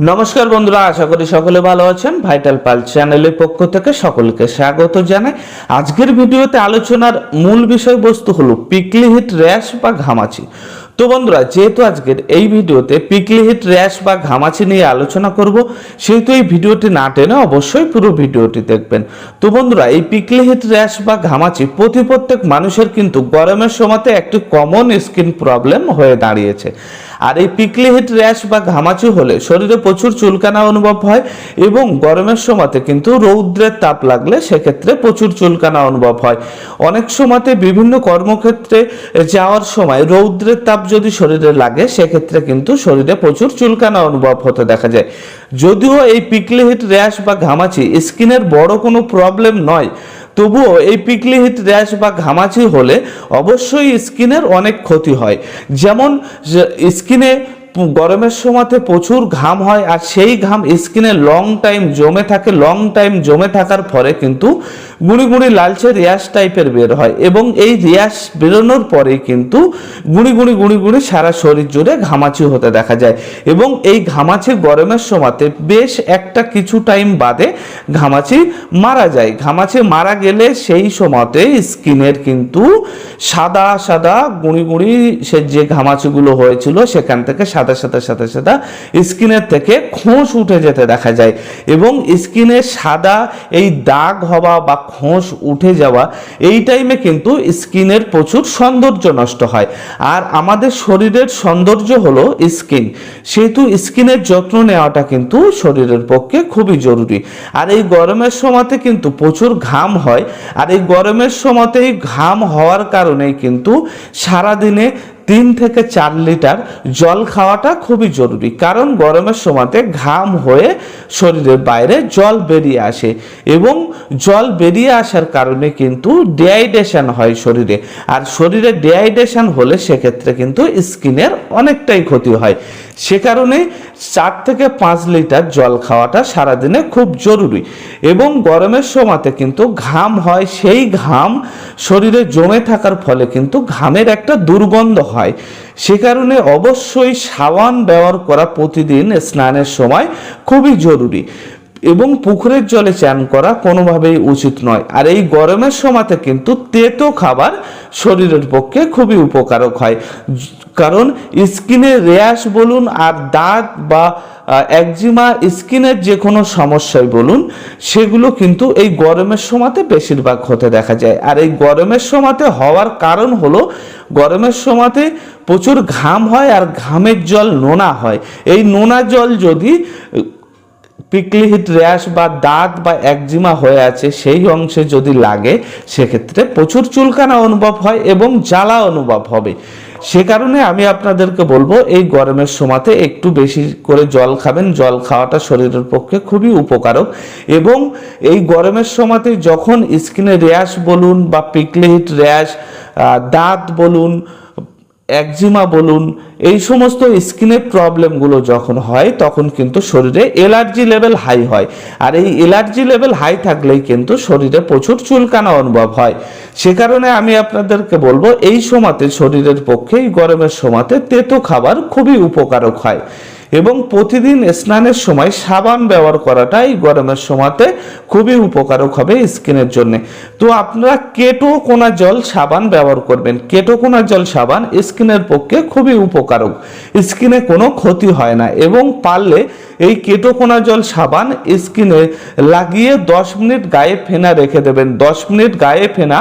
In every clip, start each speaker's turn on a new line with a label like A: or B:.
A: নমস্কার বন্ধুরা, আশা করি সকলে ভালো আছেন। ভাইটাল পাল চ্যানেলের পক্ষ থেকে সকলকে স্বাগত জানাই। আজকের ভিডিওতে আলোচনার মূল বিষয়বস্তু হলো পিকলি হিট র্যাশ বা ঘামাচি। তো বন্ধুরা, যেহেতু আজকের এই ভিডিওতে পিকলি হিট র্যাশ বা ঘামাচি নিয়ে আলোচনা করব, সেহেতু এই ভিডিওটি না টেনে অবশ্যই পুরো ভিডিওটি দেখবেন। তো বন্ধুরা, এই পিকলি হিট র্যাশ বা ঘামাচি প্রতি প্রত্যেক মানুষের কিন্তু গরমের সময়তে একটি কমন স্কিন প্রবলেম হয়ে দাঁড়িয়েছে। আর এই পিকলি হিট র্যাশ বা ঘামাচি হলে শরীরে প্রচুর চুলকানা অনুভব হয় এবং গরমের সময়তে কিন্তু রৌদ্রের তাপ লাগলে সেক্ষেত্রে প্রচুর চুলকানা অনুভব হয়। অনেক সময়তে বিভিন্ন কর্মক্ষেত্রে যাওয়ার সময় রৌদ্রের তাপ যদি শরীরে লাগে, সেক্ষেত্রে কিন্তু শরীরে প্রচুর চুলকানা অনুভব হতে দেখা যায়। যদিও এই পিকলি হিট র্যাশ বা ঘামাচি স্কিনের বড় কোনো প্রবলেম নয়, তবুও এই পিকলি হিট র্যাশ বা ঘামাচি হলে অবশ্যই স্কিনের অনেক ক্ষতি হয়। যেমন স্কিনে গরমের সময়তে প্রচুর ঘাম হয় আর সেই ঘাম স্কিনে লং টাইম জমে থাকে লং টাইম জমে থাকার ফলে কিন্তু গুঁড়ি গুঁড়ি লালচে রিয়াস টাইপের বের হয় এবং এই রিয়াস বেরোনোর পরেই কিন্তু গুঁড়ি গুঁড়ি গুঁড়ি গুঁড়ি সারা শরীর জুড়ে ঘামাচি হতে দেখা যায় এবং এই ঘামাচি গরমের সময়তে বেশ একটা কিছু টাইম বাদে ঘামাচি মারা যায়। ঘামাচি মারা গেলে সেই সময়তে স্কিনের কিন্তু সাদা সাদা গুঁড়ি গুঁড়ি সে যে ঘামাচিগুলো হয়েছিল সেখান থেকে সাদা সাদা সাদা সাদা স্কিনের থেকে খোঁস উঠে যেতে দেখা যায় এবং স্কিনে সাদা এই দাগ হওয়া বা খোঁস উঠে যাওয়া এই টাইমে কিন্তু স্কিনের প্রচুর সৌন্দর্য নষ্ট হয়। আর আমাদের শরীরের সৌন্দর্য হলো স্কিন। সেহেতু স্কিনের যত্ন নেওয়াটা কিন্তু শরীরের পক্ষে খুবই জরুরি। আর এই গরমের সময়তে কিন্তু প্রচুর ঘাম হয়। আর এই গরমের সময়তেই ঘাম হওয়ার কারণেই কিন্তু সারাদিনে তিন থেকে চার লিটার জল খাওয়াটা খুবই জরুরি, কারণ গরমের সময়তে ঘাম হয়ে শরীরের বাইরে জল বেরিয়ে আসে এবং জল বেরিয়ে আসার কারণে কিন্তু ডিহাইড্রেশন হয় শরীরে। আর শরীরে ডিহাইড্রেশন হলে সেক্ষেত্রে কিন্তু স্কিনের অনেকটাই ক্ষতি হয়। সে কারণে চার থেকে পাঁচ লিটার জল খাওয়াটা সারাদিনে খুব জরুরি। এবং গরমের সময়তে কিন্তু ঘাম হয়, সেই ঘাম শরীরে জমে থাকার ফলে কিন্তু ঘামের একটা দুর্গন্ধ হয়। সে কারণে অবশ্যই সাবান ব্যবহার করা প্রতিদিন স্নানের সময় খুবই জরুরি। এবং পুকুরের জলে চান করা কোনোভাবেই উচিত নয়। আর এই গরমের সময়তে কিন্তু তেতো খাবার শরীরের পক্ষে খুবই উপকারক হয়। কারণ স্কিনের র্যাশ বলুন আর দাঁত বা একজিমা, স্কিনের যে কোনো সমস্যাই বলুন, সেগুলো কিন্তু এই গরমের সময়তে বেশিরভাগ হতে দেখা যায়। আর এই গরমের সময়তে হওয়ার কারণ হলো, গরমের সময়তে প্রচুর ঘাম হয় আর ঘামের জল নোনা হয়। এই নোনা জল যদি পিকলি হিট র্যাশ বা দাঁত বা একজিমা হয়ে আছে, সেই অংশে যদি লাগে, সেক্ষেত্রে প্রচুর চুলকানা অনুভব হয় এবং জ্বালা অনুভব হবে। সে কারণে আমি আপনাদেরকে বলব, এই গরমের সময়তে একটু বেশি করে জল খাবেন। জল খাওয়াটা শরীরের পক্ষে খুবই উপকারক এবং এই গরমের সময়তে যখন স্কিনে র্যাশ বলুন বা পিকলি হিট র্যাশ দাঁত বলুন একজিমা বলুন, এই সমস্ত স্কিনের প্রবলেমগুলো যখন হয়, তখন কিন্তু শরীরে এলার্জি লেভেল হাই হয়। আর এই এলার্জি লেভেল হাই থাকলেই কিন্তু শরীরে প্রচুর চুলকানা অনুভব হয়। সে কারণে আমি আপনাদেরকে বলব, এই সময়তে শরীরের পক্ষে, এই গরমের সময়তে তেতো খাবার খুবই উপকারক হয়। এবং প্রতিদিন স্নানের সময় সাবান ব্যবহার করাটা এই গরমের সময়তে খুবই উপকারক হবে স্কিনের জন্য। তো আপনারা কেটো কোনা জল সাবান ব্যবহার করবেন। কেটো কোনা জল সাবান স্কিনের পক্ষে খুবই উপকারক। স্কিনে কোনো ক্ষতি হয় না এবং পারলে এই কেটোকোনা জল সাবান স্কিনে লাগিয়ে দশ মিনিট গায়ে ফেনা রেখে দেবেন। দশ মিনিট গায়ে ফেনা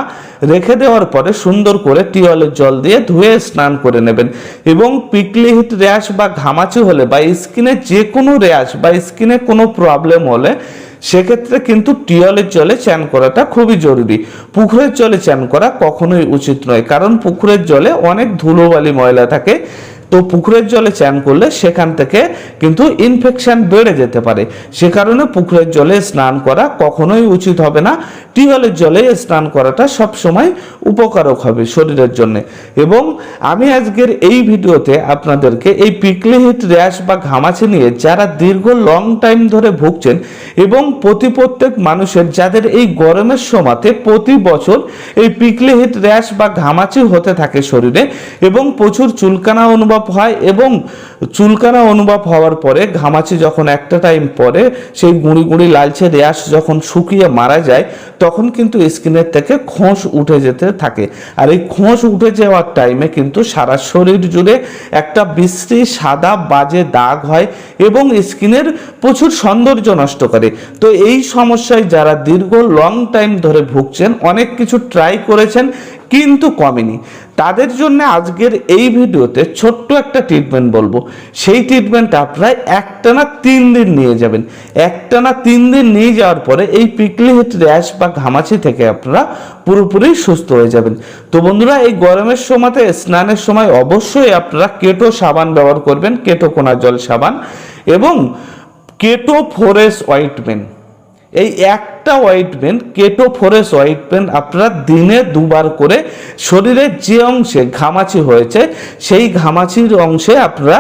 A: রেখে দেওয়ার পরে সুন্দর করে টিওলের জল দিয়ে ধুয়ে স্নান করে নেবেন। এবং পিকলি হিট র্যাশ বা ঘামাচি হলে বা স্কিনে যে কোনো র্যাশ বা স্কিনে কোনো প্রবলেম হলে সেক্ষেত্রে কিন্তু টিওলের জলে চ্যান করাটা খুবই জরুরি। পুকুরের জলে চান করা কখনোই উচিত নয়। কারণ পুকুরের জলে অনেক ধুলোবালি ময়লা থাকে। তো পুকুরের জলে চান করলে সেখান থেকে কিন্তু ইনফেকশন বেড়ে যেতে পারে। সে কারণে পুকুরের জলে স্নান করা কখনোই উচিত হবে না। টিউবওয়েলের জলে স্নান করাটা সবসময় উপকারক হবে শরীরের জন্য। এবং আমি আজকের এই ভিডিওতে আপনাদেরকে এই পিকলি হিট র্যাশ বা ঘামাচি নিয়ে যারা দীর্ঘ লং টাইম ধরে ভুগছেন এবং প্রতি প্রত্যেক মানুষের যাদের এই গরমের সময়তে প্রতি বছর এই পিকলি হিট র্যাশ বা ঘামাচি হতে থাকে শরীরে এবং প্রচুর চুলকানা অনুভব হয় এবং চুলকানা অনুভব হওয়ার পরে ঘামাচি যখন একটা টাইম পরে সেই গুঁড়ি গুঁড়ি লালচে র্যাশ যখন শুকিয়ে মারা যায়, তখন কিন্তু স্কিনের থেকে খোঁস উঠে যেতে থাকে। আর এই খোঁস উঠে যাওয়ার টাইমে কিন্তু সারা শরীর জুড়ে একটা বিশ্রী, সাদা, বাজে দাগ হয় এবং স্কিনের প্রচুর সৌন্দর্য নষ্ট করে। তো এই সমস্যায় যারা দীর্ঘ লং টাইম ধরে ভুগছেন, অনেক কিছু ট্রাই করেছেন কিন্তু কমেনি। তাদের জন্য আজকের এই ভিডিওতে ছোট্ট একটা ট্রিটমেন্ট বলব। সেই ট্রিটমেন্টটা প্রায় একটানা তিন দিন নিয়ে যাবেন। একটানা তিন দিন নিয়ে যাওয়ার পরে এই পিকলি হিট র্যাশ বা ঘামাচি থেকে আপনারা পুরোপুরি সুস্থ হয়ে যাবেন। তো বন্ধুরা, এই গরমের সময়তে, স্নানের সময় অবশ্যই আপনারা কেটো সাবান ব্যবহার করবেন, কেটো কোনা জল সাবান এবং কেটো ফোরেস অয়েন্টমেন্ট এই একটা অয়েন্টমেন্ট কেটো ফোরেস অয়েন্টমেন্ট আপনারা দিনে দুবার করে শরীরের যে অংশে ঘামাচি হয়েছে, সেই ঘামাচির অংশে আপনারা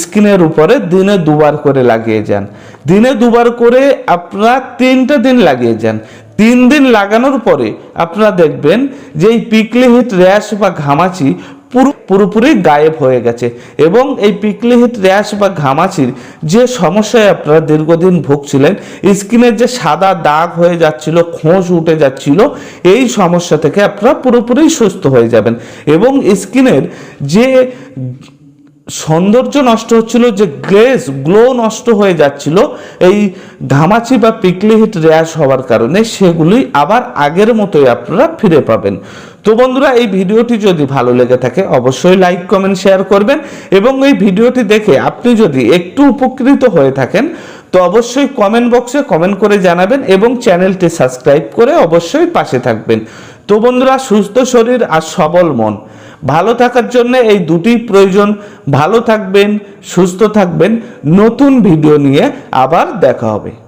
A: স্কিনের উপরে দিনে দুবার করে লাগিয়ে যান। দিনে দুবার করে আপনারা তিনটে দিন লাগিয়ে যান। তিন দিন লাগানোর পরে আপনারা দেখবেন যে এই পিকলি হিট র্যাশ বা ঘামাচি পুরো, পুরোপুরি গায়েব হয়ে গেছে। এবং এই পিকলিহিট র্যাশ বা ঘামাচির যে সমস্যায় আপনারা দীর্ঘদিন ভুগছিলেন, স্কিনের যে সাদা দাগ হয়ে যাচ্ছিল, খোঁজ উঠে যাচ্ছিল, এই সমস্যা থেকে আপনারা পুরোপুরি সুস্থ হয়ে যাবেন। এবং স্কিনের যে সৌন্দর্য নষ্ট হচ্ছিল যে গ্লেজ, গ্লো নষ্ট হয়ে যাচ্ছিল, এই ঘামাচি বা পিকলি হিট র্যাশ হওয়ার কারণে সেগুলি আবার আগের মতোই আপনারা ফিরে পাবেন। তো বন্ধুরা, এই ভিডিওটি যদি ভালো লেগে থাকে, অবশ্যই লাইক, কমেন্ট, শেয়ার করবেন এবং এই ভিডিওটি দেখে আপনি যদি একটু উপকৃত হয়ে থাকেন, তো অবশ্যই কমেন্ট বক্সে কমেন্ট করে জানাবেন এবং চ্যানেলটি সাবস্ক্রাইব করে অবশ্যই পাশে থাকবেন। তো বন্ধুরা, সুস্থ শরীর আর সবল মন। ভালো থাকার জন্য এই দুটি প্রয়োজন। ভালো থাকবেন, সুস্থ থাকবেন। নতুন ভিডিও নিয়ে আবার দেখা হবে।